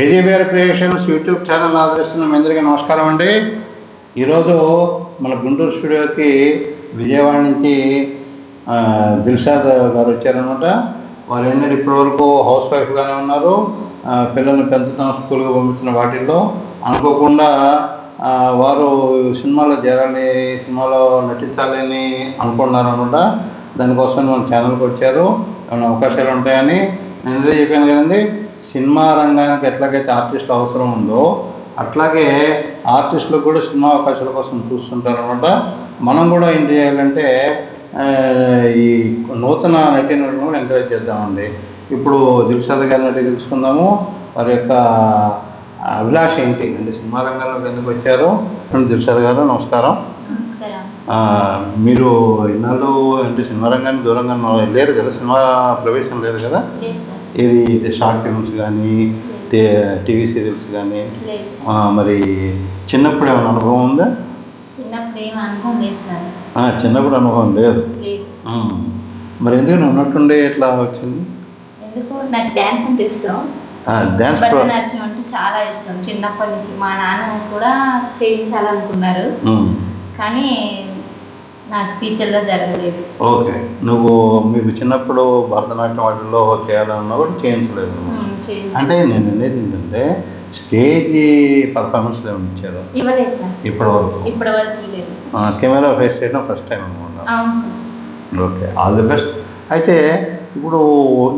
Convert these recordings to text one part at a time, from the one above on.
కేజీబీఆర్ creations YouTube channel ఆదరిస్తున్న మీ అందరికీ నమస్కారం అండి. ఈరోజు మన గుంటూరు స్టూడియోకి విజయవాడ నుంచి దిల్సాద్ దిల్షాద్ గారు వచ్చారనమాట వారు ఏంటంటే ఇప్పటివరకు హౌస్ వైఫ్గానే ఉన్నారు. పిల్లల్ని పెంచుతున్న స్కూల్కి పంపించిన వాటిల్లో. అనుకోకుండా వారు సినిమాలో చేరాలి సినిమాలో నటించాలని అనుకుంటున్నారనమాట దానికోసం మన ఛానల్కి వచ్చారు. ఏమైనా అవకాశాలు ఉంటాయని నేను ఇదే చెప్పాను కదండి. సినిమా రంగానికి ఎట్లాగైతే ఆర్టిస్ట్ అవసరం ఉందో అట్లాగే ఆర్టిస్టులు కూడా సినిమా అవకాశాల కోసం చూస్తుంటారనమాట మనం కూడా ఏం చేయాలంటే ఈ నూతన నటీనటులను కూడా ఎంకరేజ్ చేద్దామండి. ఇప్పుడు దిల్షాద్ గారి నటి తెలుసుకుందాము. వారి యొక్క అభిలాష ఏంటి? అంటే సినిమా రంగంలోకి ఎందుకు వచ్చారు? దిల్షాద్ గారు నమస్కారం. మీరు ఇన్నాళ్ళు అంటే సినిమా రంగానికి దూరంగా లేరు కదా సినిమా ప్రవేశం లేదు కదా? ఇది షార్ట్ ఫిల్మ్స్ కానీ టీవీ సీరియల్స్ కానీ మరి చిన్నప్పుడు ఏమైనా అనుభవం ఉందా? చిన్నప్పుడు అనుభవం లేదు. మరి ఎందుకు నువ్వు ఉన్నట్టుండే ఎట్లా వచ్చింది? ఎందుకు? నాకు డ్యాన్స్ అంటే ఇష్టం. డ్యాన్స్ ప్రో భరతనాట్యం అంటే చాలా ఇష్టం. చిన్నప్పటి నుంచి మా నాన్న కూడా చేయించాలనుకున్నారు. కానీ నాకు ఫ్యూచర్లో జరగలేదు. ఓకే. నువ్వు మీకు చిన్నప్పుడు భరతనాట్యం వాటిల్లో చేయాలన్నా కూడా చేయించలేదు. అంటే నేను అనేది ఏంటంటే స్టేజ్ పర్ఫార్మెన్స్ ఇచ్చారు? ఇప్పటి వరకు ఇప్పటి కెమెరా ఫేస్ చేయడం ఫస్ట్ టైం అనమాట ఓకే. All the best. అయితే ఇప్పుడు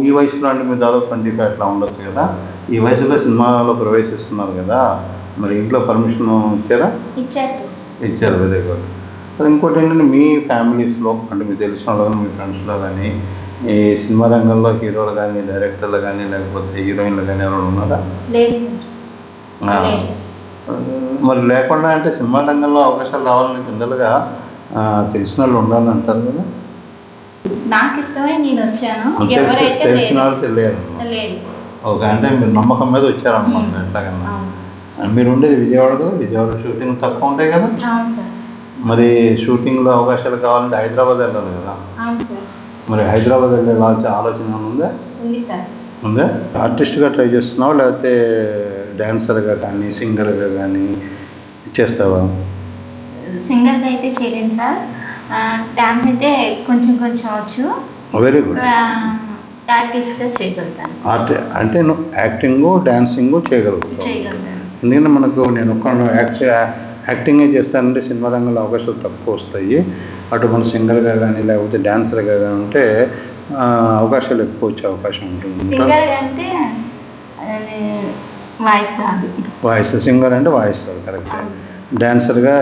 ఈ వయసులో అంటే మీరు దాదాపు ట్వంటీ ఫైవ్ అట్లా ఉండొచ్చు కదా. ఈ వయసులో సినిమాలో ప్రవేశిస్తున్నారు కదా. మరి ఇంట్లో పర్మిషన్ ఇచ్చారా? ఇచ్చారు. Very good. అది ఇంకోటి ఏంటంటే మీ ఫ్యామిలీస్లో అంటే మీకు తెలిసిన వాళ్ళు కానీ మీ ఫ్రెండ్స్లో కానీ ఈ సినిమా రంగంలో హీరోలు కానీ డైరెక్టర్లు కానీ లేకపోతే హీరోయిన్లు కానీ ఎవరైనా ఉన్నారా? మరి లేకుండా అంటే సినిమా రంగంలో అవకాశాలు రావాలని జనరల్గా తెలిసిన వాళ్ళు ఉండాలని అంటారు కదా? నాకు ఇష్టమై నేను వచ్చాను. తెలిసి- ఎవరైతే తెలిసిన వాళ్ళు ఓకే అంటే మీరు నమ్మకం మీద వచ్చారనమాట ఎట్లాగన్నా. మీరు ఉండేది విజయవాడ కదా? విజయవాడ షూటింగ్ తక్కువ ఉంటాయి కదా? మరి షూటింగ్లో అవకాశాలు కావాలంటే హైదరాబాద్ వెళ్ళాలి కదా. మరి హైదరాబాద్ వెళ్ళే ఆలోచన ఉందా? ఉంది ఆర్టిస్ట్గా ట్రై చేస్తున్నావా? లేకపోతే డాన్సర్గా కానీ సింగర్గా కానీ చేస్తావా? సింగర్గా అయితే చేయలేను సార్. ఆ, డాన్స్ అయితే కొంచెం కొంచెం వచ్చు వెరీ గుడ్ ఆ, ప్రాక్టీస్గా చేయగలుగుతాను. ఆర్ట్ అంటే నువ్వు యాక్టింగ్ డాన్సింగ్ చేయగలుగుతావు. చేయగలుగుతాను. ఎందుకంటే మనకు నేను ఒక్క యాక్ట్ యాక్టింగే చేస్తానంటే సినిమా రంగంలో అవకాశాలు తక్కువ వస్తాయి. అటు మన సింగర్గా కానీ లేకపోతే డాన్సర్గా కానీ ఉంటే అవకాశాలు ఎక్కువ వచ్చే అవకాశం ఉంటుంది. వాయిస్ సింగర్ అంటే వాయిస్ రాదు కరెక్ట్. డాన్సర్గా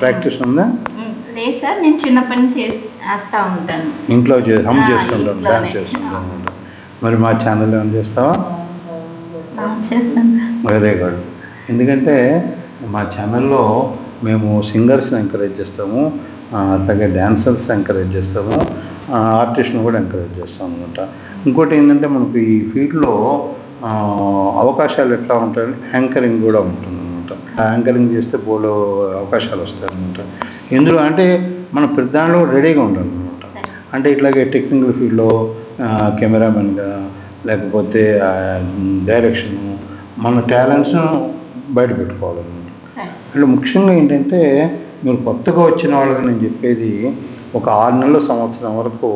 ప్రాక్టీస్ ఉందా? ఉమ్, లేదు సార్ నేను చిన్నప్పటి నుంచి చేస్- వేస్తా ఉంటాను. ఇంట్లో హమ్ ఇంట్లోనే. డాన్స్ చేసుకుంటాం మరి మా ఛానల్ ఏమైనా చేస్తావా? వెరీ గుడ్ ఎందుకంటే మా ఛానల్లో మేము సింగర్స్ని ఎంకరేజ్ చేస్తాము అలాగే డ్యాన్సర్స్ ఎంకరేజ్ చేస్తాము ఆర్టిస్ట్ని కూడా ఎంకరేజ్ చేస్తాం అనమాట ఇంకోటి ఏంటంటే మనకు ఈ ఫీల్డ్లో అవకాశాలు ఎట్లా ఉంటాయంటే యాంకరింగ్ కూడా ఉంటుంది అనమాట యాంకరింగ్ చేస్తే బోలో అవకాశాలు వస్తాయి అనమాట ఇందులో అంటే మనం ప్రతి రెడీగా ఉండాలి అనమాట అంటే ఇట్లాగే టెక్నికల్ ఫీల్డ్లో కెమెరామెన్గా లేకపోతే డైరెక్షను మన టాలెంట్స్ను బయట పెట్టుకోవాలన్నమాట అంటే ముఖ్యంగా ఏంటంటే మీరు కొత్తగా వచ్చిన వాళ్ళకి నేను చెప్పేది ఒక ఆరు నెలల సంవత్సరం వరకు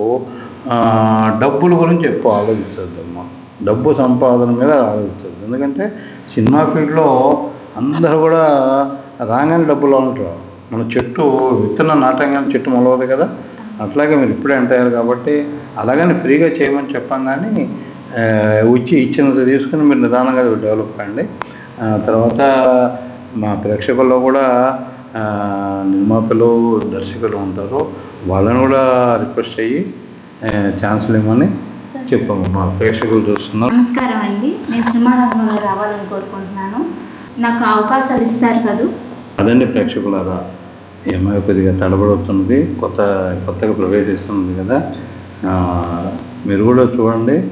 డబ్బుల గురించి ఎక్కువ ఆలోచించద్దమ్మా. డబ్బు సంపాదన మీద ఆలోచించద్దు. ఎందుకంటే సినిమా ఫీల్డ్లో అందరూ కూడా రాగానే డబ్బులు ఉంటారు మన చెట్టు విత్తనం నాటంగానే చెట్టు మొలవదు కదా. అట్లాగే మీరు ఇప్పుడే అంటారు కాబట్టి అలాగని ఫ్రీగా చేయమని చెప్పాం కానీ వచ్చి ఇచ్చినంత తీసుకుని మీరు నిదానంగా అది డెవలప్ కండి తర్వాత మా ప్రేక్షకుల్లో కూడా నిర్మాతలు దర్శకులు ఉంటారు. వాళ్ళని కూడా రిక్వెస్ట్ అయ్యి ఛాన్సులు ఇవ్వమని చెప్పాము. మా ప్రేక్షకులు చూస్తున్నారు. నమస్కారం అండి. నేను సినిమా రంగంలో రావాలని కోరుకుంటున్నాను. నాకు అవకాశాలు ఇస్తారు కదూ? అదండి ప్రేక్షకులారా. ఈ అమ్మాయి కొద్దిగా తడబడుతున్నది కొత్త కొత్తగా ప్రవేశిస్తున్నది కదా. మీరు కూడా చూడండి.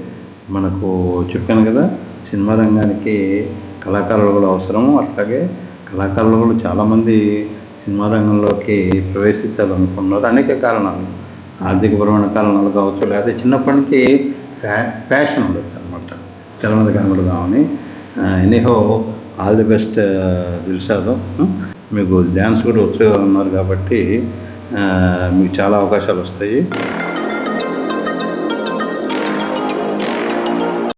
మనకు చెప్పాను కదా సినిమా రంగానికి కళాకారులు కూడా అవసరము. అట్లాగే కళాకారులు కూడా చాలామంది సినిమా రంగంలోకి ప్రవేశించాలనుకున్నారు. అనేక కారణాలు. ఆర్థికపరమైన కారణాలు కావచ్చు లేకపోతే చిన్నప్పటి నుంచి ఫ్యా ప్యాషన్ ఉండొచ్చు అనమాట Telangana కనబడదామని. Anyhow all the best Dilshad. మీకు డ్యాన్స్ కూడా వచ్చే ఉన్నారు కాబట్టి మీకు చాలా అవకాశాలు వస్తాయి.